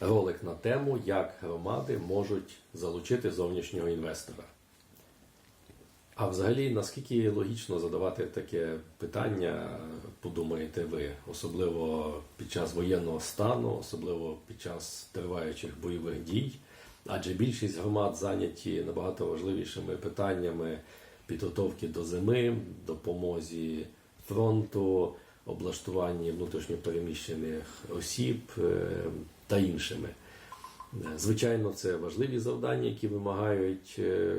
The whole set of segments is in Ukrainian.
ролик на тему, як громади можуть залучити зовнішнього інвестора. А взагалі, наскільки логічно задавати таке питання, подумаєте ви, особливо під час воєнного стану, особливо під час триваючих бойових дій, адже більшість громад зайняті набагато важливішими питаннями підготовки до зими, допомозі фронту, облаштуванні внутрішньопереміщених осіб е, та іншими. Звичайно, це важливі завдання, які вимагають е,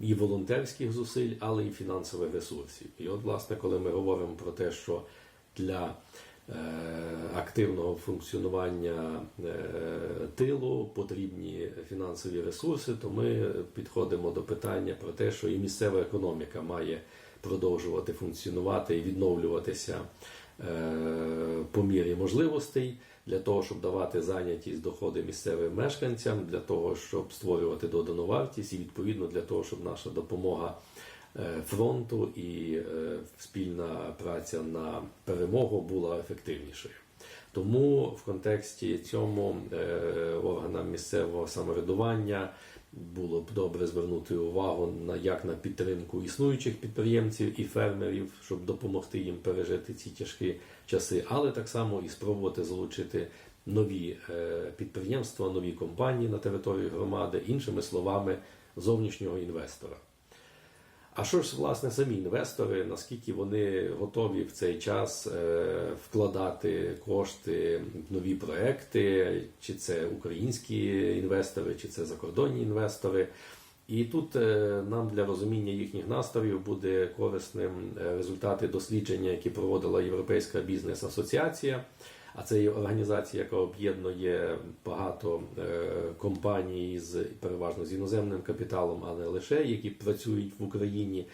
і волонтерських зусиль, але і фінансових ресурсів. І от, власне, коли ми говоримо про те, що для е, активного функціонування е, тилу потрібні фінансові ресурси, то ми підходимо до питання про те, що і місцева економіка має продовжувати функціонувати і відновлюватися по мірі можливостей для того, щоб давати зайнятість, доходи місцевим мешканцям, для того, щоб створювати додану вартість, і відповідно для того, щоб наша допомога е, фронту і е, спільна праця на перемогу була ефективнішою. Тому в контексті цьому е, органам місцевого самоврядування було б добре звернути увагу на як на підтримку існуючих підприємців і фермерів, щоб допомогти їм пережити ці тяжкі часи, але так само і спробувати залучити нові е, підприємства, нові компанії на території громади, іншими словами, зовнішнього інвестора. А що ж, власне, самі інвестори, наскільки вони готові в цей час е, вкладати кошти в нові проекти, чи це українські інвестори, чи це закордонні інвестори? І тут е, нам для розуміння їхніх настроїв буде корисним е, результати дослідження, які проводила Європейська бізнес-асоціація. А це є організація, яка об'єднує багато е, компаній з переважно з іноземним капіталом, а не лише які працюють в Україні.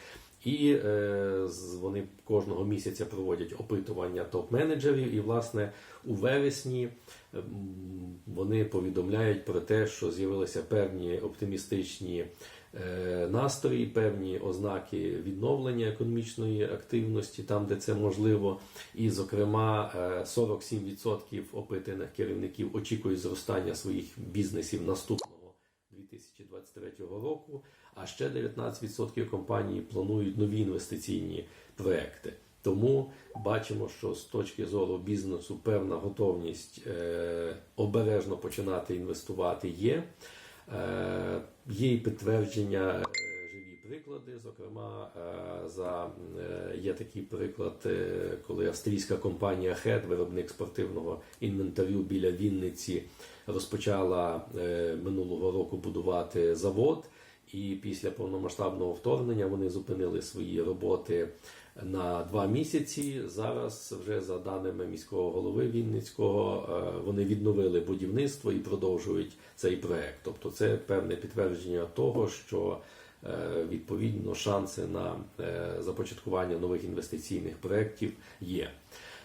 І е, вони кожного місяця проводять опитування топ-менеджерів. І, власне, у вересні вони повідомляють про те, що з'явилися певні оптимістичні настрої, певні ознаки відновлення економічної активності, там, де це можливо. І, зокрема, е, 47% опитаних керівників очікують зростання своїх бізнесів наступного. 2023 року, а ще 19% компаній планують нові інвестиційні проекти. Тому бачимо, що з точки зору бізнесу певна готовність е, обережно починати інвестувати є. Е, є і підтвердження е, живі приклади. Зокрема, е, за є такий приклад, коли австрійська компанія Хед, виробник спортивного інвентарю біля Вінниці, розпочала минулого року будувати завод. І після повномасштабного вторгнення вони зупинили свої роботи на два місяці. Зараз, вже за даними міського голови Вінницького, е, вони відновили будівництво і продовжують цей проект. Тобто, це певне підтвердження того, що е, відповідно шанси на е, започаткування нових інвестиційних проєктів є.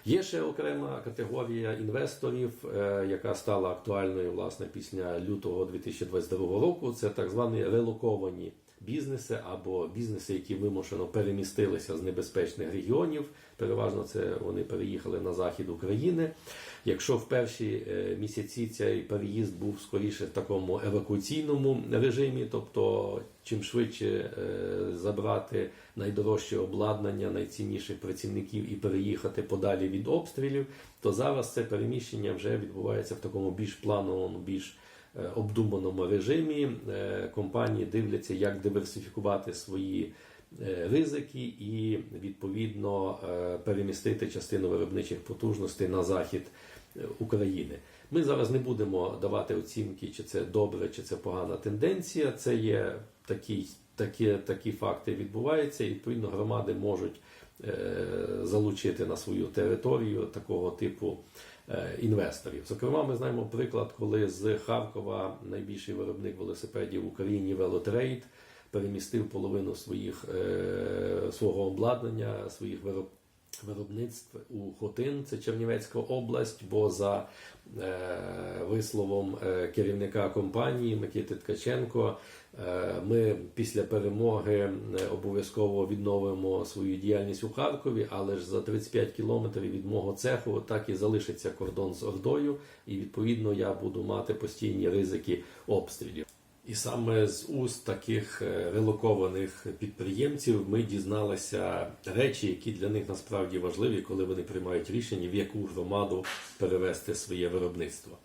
Є ще окрема категорія інвесторів, е, яка стала актуальною власне після лютого 2022 року. Це так звані релоковані бізнеси або бізнеси, які вимушено перемістилися з небезпечних регіонів. Переважно це вони переїхали на захід України. Якщо в перші е, місяці цей переїзд був скоріше в такому евакуаційному режимі, тобто чим швидше е, забрати найдорожче обладнання, найцінніших працівників і переїхати подалі від обстрілів, то зараз це переміщення вже відбувається в такому більш плановому, більш обдуманому режимі. Е, Компанії дивляться, як диверсифікувати свої е, ризики і відповідно е, перемістити частину виробничих потужностей на захід е, України. Ми зараз не будемо давати оцінки, чи це добре, чи це погана тенденція. Це є такі, такі, такі факти відбуваються, і відповідно громади можуть е, залучити на свою територію такого типу е, інвесторів. Зокрема, ми знаємо приклад, коли з Харкова найбільший виробник велосипедів в Україні Велотрейд перемістив половину своїх е, свого обладнання, своїх вироб, виробництв у Хотин, це Чернівецька область, бо за е, висловом е, керівника компанії Микити Ткаченко, е, ми після перемоги е, обов'язково відновимо свою діяльність у Харкові, але ж за 35 кілометрів від мого цеху так і залишиться кордон з Ордою, і відповідно я буду мати постійні ризики обстрілів. І саме з уст таких е, релокованих підприємців ми дізналися речі, які для них насправді важливі, коли вони приймають рішення, в яку громаду перевести своє виробництво.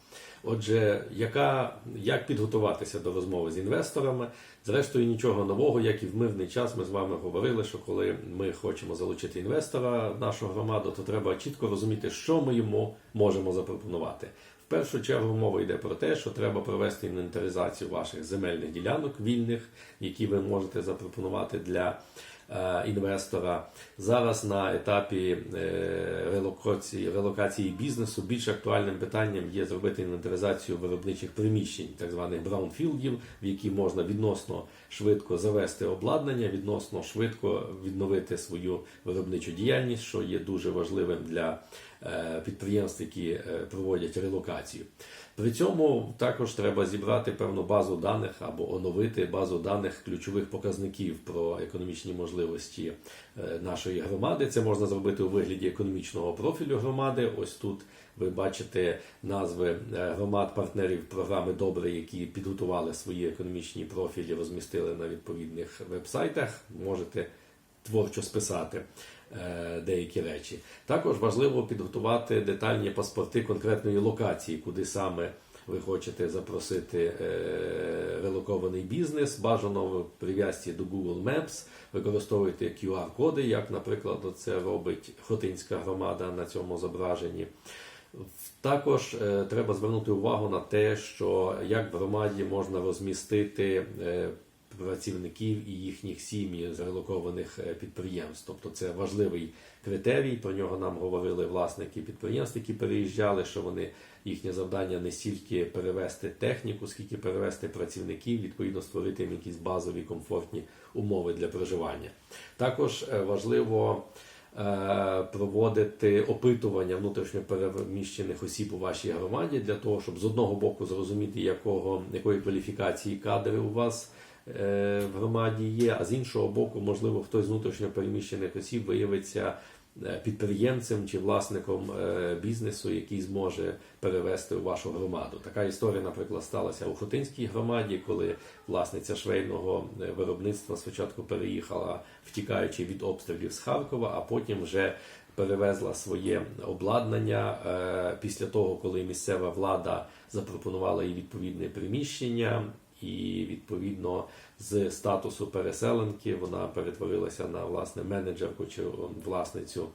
Отже, яка, як підготуватися до розмови з інвесторами? Зрештою, нічого нового, як і в мирний час, ми з вами говорили, що коли ми хочемо залучити інвестора в нашу громаду, то треба чітко розуміти, що ми йому можемо запропонувати. В першу чергу мова йде про те, що треба провести інвентаризацію ваших земельних ділянок вільних, які ви можете запропонувати для е, інвестора. Зараз на етапі е, релокації, релокації бізнесу більш актуальним питанням є зробити інвентаризацію виробничих приміщень, так званих браунфілдів, в які можна відносно швидко завести обладнання, відносно швидко відновити свою виробничу діяльність, що є дуже важливим для підприємств, які е, проводять релокацію. При цьому також треба зібрати певну базу даних або оновити базу даних ключових показників про економічні можливості е, нашої громади. Це можна зробити у вигляді економічного профілю громади. Ось тут ви бачите назви е, громад-партнерів програми Добре, які підготували свої економічні профілі, розмістили на відповідних вебсайтах. Можете творчо списати е, деякі речі. Також важливо підготувати детальні паспорти конкретної локації, куди саме ви хочете запросити е, релокований бізнес. Бажано в прив'язці до Google Maps використовуйте QR-коди, як, наприклад, це робить Хотинська громада на цьому зображенні. Також е, треба звернути увагу на те, що як в громаді можна розмістити е, працівників і їхніх сім'ї з релокованих е, підприємств. Тобто це важливий критерій. Про нього нам говорили власники підприємств, які переїжджали, що вони їхнє завдання не стільки перевести техніку, скільки перевести працівників, відповідно створити їм якісь базові комфортні умови для проживання. Також е, важливо е, проводити опитування внутрішньо переміщених осіб у вашій громаді для того, щоб з одного боку зрозуміти, якого, якої кваліфікації кадри у вас в громаді є, а з іншого боку, можливо, хтось з внутрішньо переміщених осіб виявиться е, підприємцем чи власником е, бізнесу, який зможе перевести у вашу громаду. Така історія, наприклад, сталася у Хотинській громаді, коли власниця швейного е, виробництва спочатку переїхала, втікаючи від обстрілів з Харкова, а потім вже перевезла своє обладнання е, після того, коли місцева влада запропонувала їй відповідне приміщення. І відповідно з статусу переселенки вона перетворилася на власне менеджерку чи власницю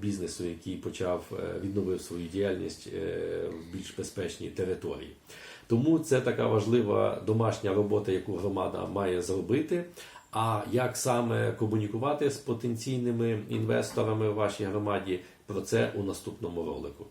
бізнесу, який почав е, відновив свою діяльність е, в більш безпечній території. Тому це така важлива домашня робота, яку громада має зробити. А як саме комунікувати з потенційними інвесторами в вашій громаді, про це у наступному ролику.